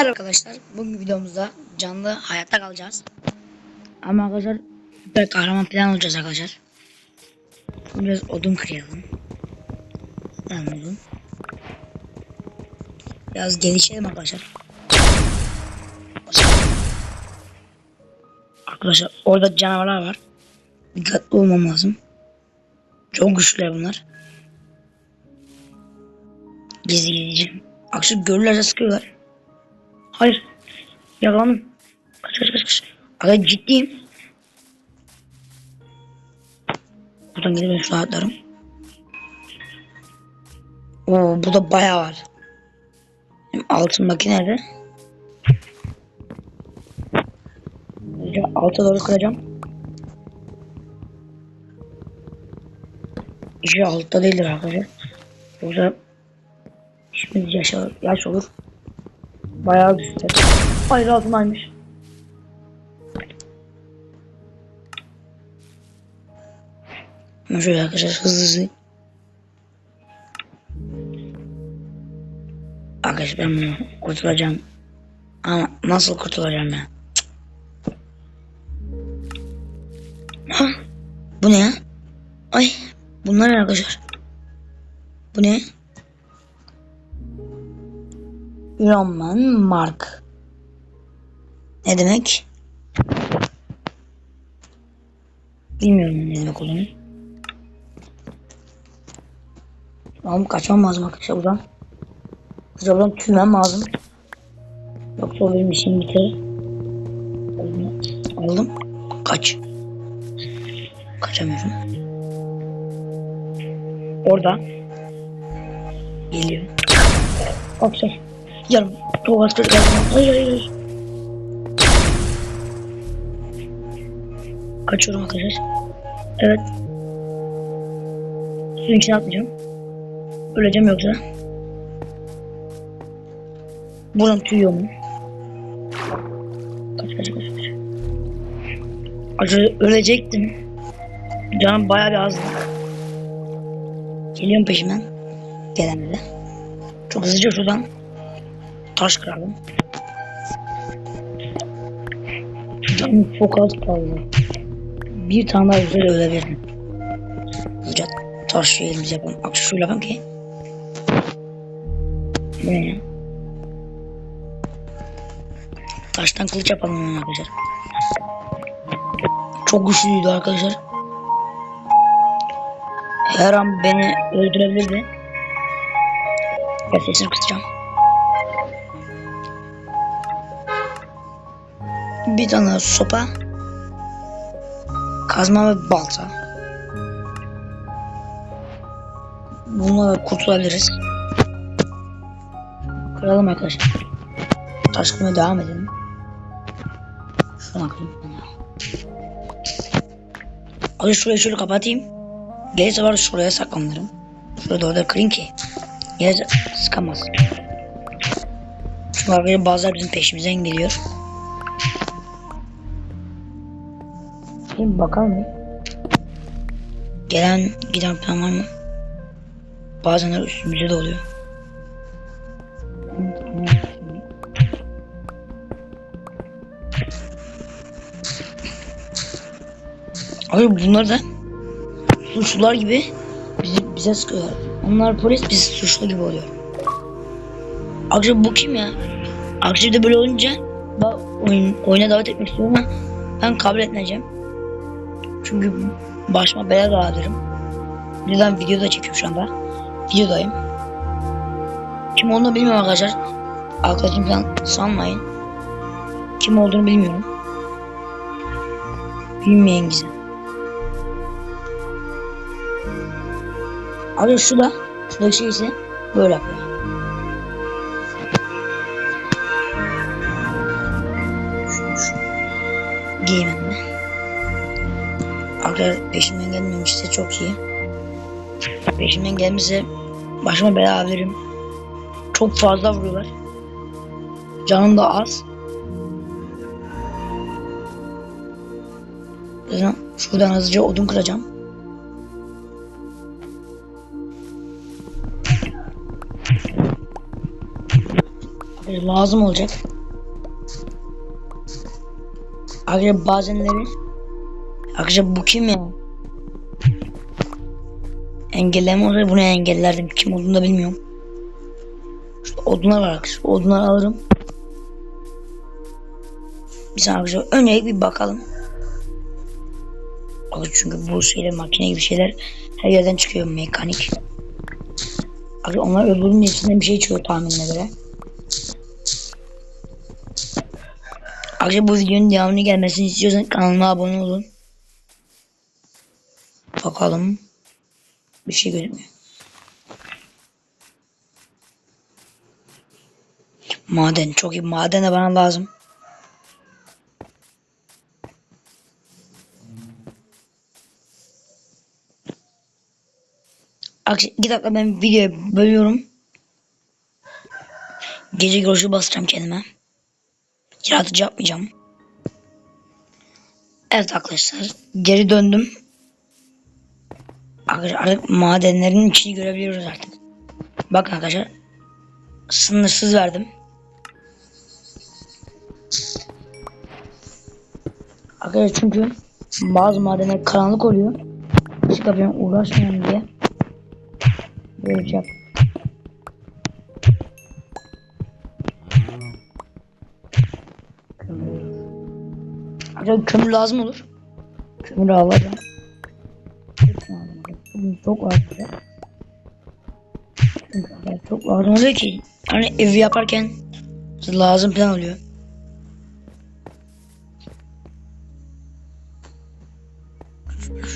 Merhaba arkadaşlar. Bugün videomuzda canlı hayatta kalacağız. Ama arkadaşlar süper kahraman plan olacağız arkadaşlar. Biraz odun kıralım. Tamam odun. Biraz gelişelim arkadaşlar. Arkadaşlar orada canavarlar var. Dikkatli olmam lazım. Çok güçlüler bunlar. Gizli gizlice. Akşam görürlerse sıkıyorlar. Hayır. Yakalandım. Kaç kaç kaç kaç. Aga ciddiyim. Buradan gidip ben şu atlarım. Oo burada bayağı var. Benim altındaki nerede? Alta doğru kıracağım. İşte altta değildir arkadaşlar. Yoksa şimdi yaş, yaş olur. Bayağı güçlü. Hayır altındaymış. Şöyle arkadaşlar hızlı hızlı. Arkadaşlar ben bunu kurtulacağım. Ama nasıl kurtulacağım ya? Ha? Bu ne ya? Roman Mark. Ne demek? Bilmiyorum ne demek olduğunu. Tamam kaçmam lazım arkadaşlar buradan. Kısa buradan tüymem lazım. Yoksa o benim işim biter. Aldım. Kaç. Kaçamıyorum. Orada. Geliyor. Arkadaşlar. Çok az kırk Hayır hayır hayır. Kaçıyorum arkadaşlar. Evet. Suyun içine atmayacağım. Öleceğim yoksa. Buram tüyüyor mu? Kaç kaç kaç kaç. Acı ölecektim. Canım bayağı bir azdı. Geliyorum peşimden. Gelemedi. Çok hızlıca şuradan taş kıralım. Canım çok az kaldı. Bir tane daha güzel ölebilirim. Hızlıca taş elimize yapalım. Bak şöyle yapalım ki. Bu ne? Taştan kılıç yapalım arkadaşlar. Çok güçlüydü arkadaşlar. Her an beni öldürebilirdi. Ve sesini kısacağım. Bir tane sopa. Kazma ve balta. Bununla kurtulabiliriz. Kıralım arkadaşlar. Taş kırmaya devam edelim. Şuna kırayım. Hadi şurayı şöyle kapatayım. Gelirse var şuraya saklanırım. Şurada orada kırayım ki. Gelirse sıkamaz. Çünkü arkadaşlar bazıları bizim peşimizden geliyor. Şimdi bakalım mı? Gelen giden falan var mı? Bazenler üstümüze de oluyor. Abi bunlar da suçlular gibi bizi, bize sıkıyorlar. Onlar polis biz suçlu gibi oluyor. Akşam bu kim ya? Akşam da böyle olunca oyun, oyuna davet etmek istiyorum ama ben kabul etmeyeceğim. Çünkü başıma bela da alırım. Birden video da çekiyorum şu anda. Videodayım. Kim olduğunu bilmiyorum arkadaşlar. Arkadaşım falan sanmayın. Kim olduğunu bilmiyorum. Bilmeyen güzel. Abi şu da şuradaki şey ise böyle yapıyor. Arkadaşlar peşimden gelmemişse çok iyi. Peşimden gelmişse başıma bela alırım. Çok fazla vuruyorlar. Canım da az. Şuradan hızlıca odun kıracağım. lazım olacak. Arkadaşlar bazenleri Arkadaşlar bu kim ya? Engelleme olsa bunu engellerdim. Kim olduğunu da bilmiyorum. Şurada odunlar var arkadaşlar. Odunları alırım. Saniye arkadaşlar. Öncelik bir bakalım. Çünkü bu şeyler makine gibi şeyler her yerden çıkıyor mekanik. Abi onlar öldürdüğünün içinden bir şey çıkıyor tahminine göre. Arkadaşlar bu videonun devamını gelmesini istiyorsan kanalıma abone olun. Bakalım. Bir şey gözükmüyor. Maden çok iyi. Maden de bana lazım. Arkadaşlar iki dakika ben videoyu bölüyorum. Gece görüşü basacağım kendime. Yaratıcı yapmayacağım. Evet arkadaşlar geri döndüm. Arkadaşlar madenlerin içini görebiliyoruz artık. Bakın arkadaşlar. Sınırsız verdim. Arkadaşlar çünkü bazı madenler karanlık oluyor. Işık yapıyorum uğraşmayalım diye. Böyle şey yap. Arkadaşlar kömür lazım olur. Kömür alacağım. Çok arkadaşlar çok lazım oluyor ki. Hani evi yaparken lazım falan oluyor.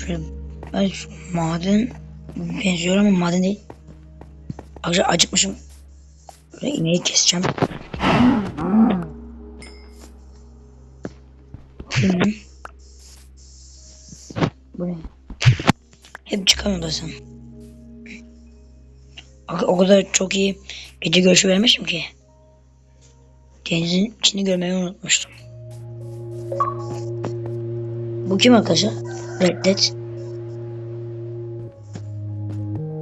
Şöyle ben maden benziyor ama maden değil. Arkadaşlar acıkmışım. Böyle ineği keseceğim. Sen. O, kadar çok iyi gece görüşü vermişim ki. Denizin içini görmeyi unutmuştum. Bu kim arkadaşlar? Red Dead.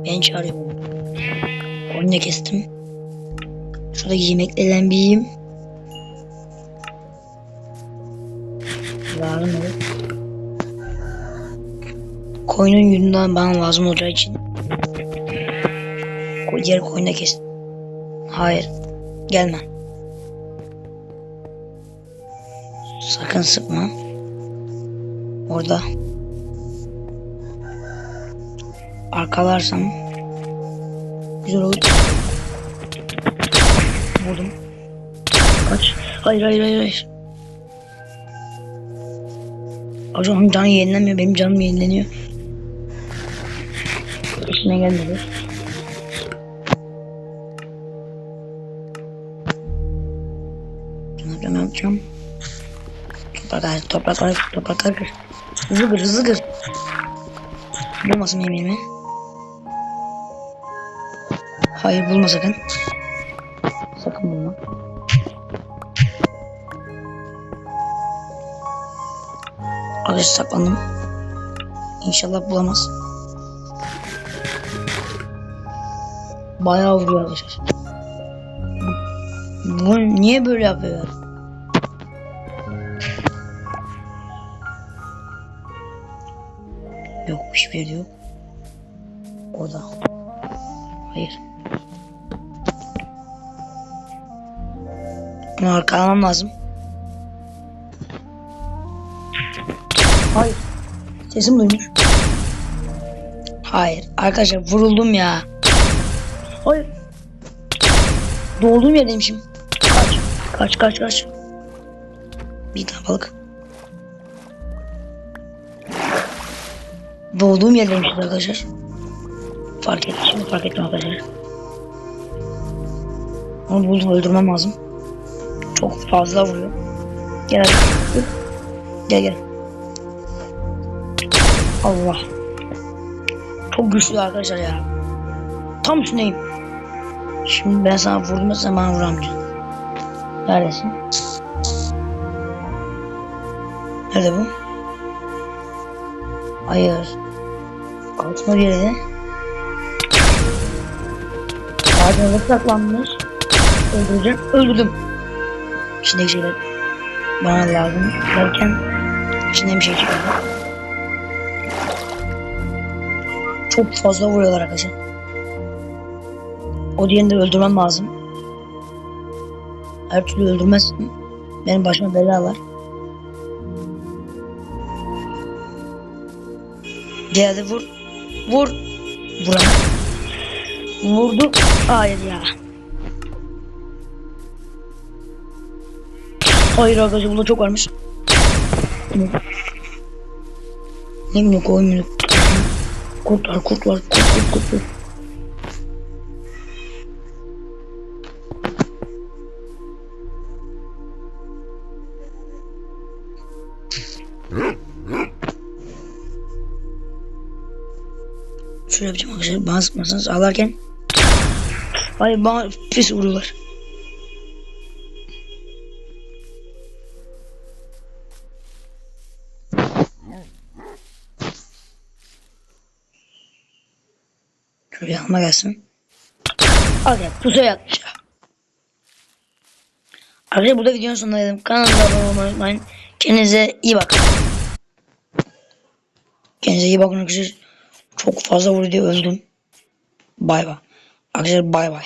Beni çağırıyor. Onu da kestim. Şurada yemeklerden bir yiyeyim. Lazım olur. Koyunun yününden bana lazım olacağı için. Diğer koyunu da kes. Hayır. Gelme. Sakın sıkma. Orada. Arkalarsam güzel olur. Vurdum. Kaç. Hayır hayır hayır hayır. Hocam canı yenilenmiyor. Benim canım yenileniyor. İşine gelmedi. Ne yapacağım ne yapacağım? Topraklar topraklar topraklar kır. Hızlı kır hızlı kır. Bulmasın yemeğimi. Hayır bulma sakın. Sakın bulma. Arkadaşlar saklandım. İnşallah bulamaz. Bayağı vuruyor arkadaşlar. Bu niye böyle yapıyor? Yok hiçbir yerde yok. Orada. Hayır. Bunu arkalamam lazım. Hayır. Sesim duymuş. Hayır. Arkadaşlar vuruldum ya. Hayır. Doğduğum yerdeymişim. Kaç. Kaç kaç kaç. Bir tane balık. Doğduğum yerdeymişiz arkadaşlar. Fark ettim şimdi fark ettim arkadaşlar. Onu buldum öldürmem lazım. Çok fazla vuruyor. Gel hadi. Gel gel. Allah. Çok güçlü arkadaşlar ya. Tam üstündeyim. Şimdi ben sana sen bana vuramayacaksın. Neredesin? Nerede bu? Hayır. Altına bir yerde. Ağacına saklanmış. öldüreceğim. Öldürdüm. İçindeki şeyler bana lazım derken içinden bir şey çıkardı. Çok fazla vuruyorlar arkadaşlar. O diğerini de öldürmem lazım. Her türlü öldürmezsem benim başıma bela var. Geldi vur. Vur. Vuran. Vurdu. Hayır ya. Hayır arkadaşlar bunda çok varmış. Ne minik o minik. Kurt var kurt var kurt kurt kurt. kurt. Şöyle yapacağım arkadaşlar. Bana sıkmasanız ağlarken. Hayır bana pis vuruyorlar. Şöyle yanıma gelsin. Ya pusuya yatmış ya. Arkadaşlar burada videonun sonuna geldim. Kanalıma abone olmayı unutmayın. Kendinize iyi bakın. Kendinize iyi bakın arkadaşlar. Çok fazla vurdu öldüm. Bay bay. Arkadaşlar bay bay.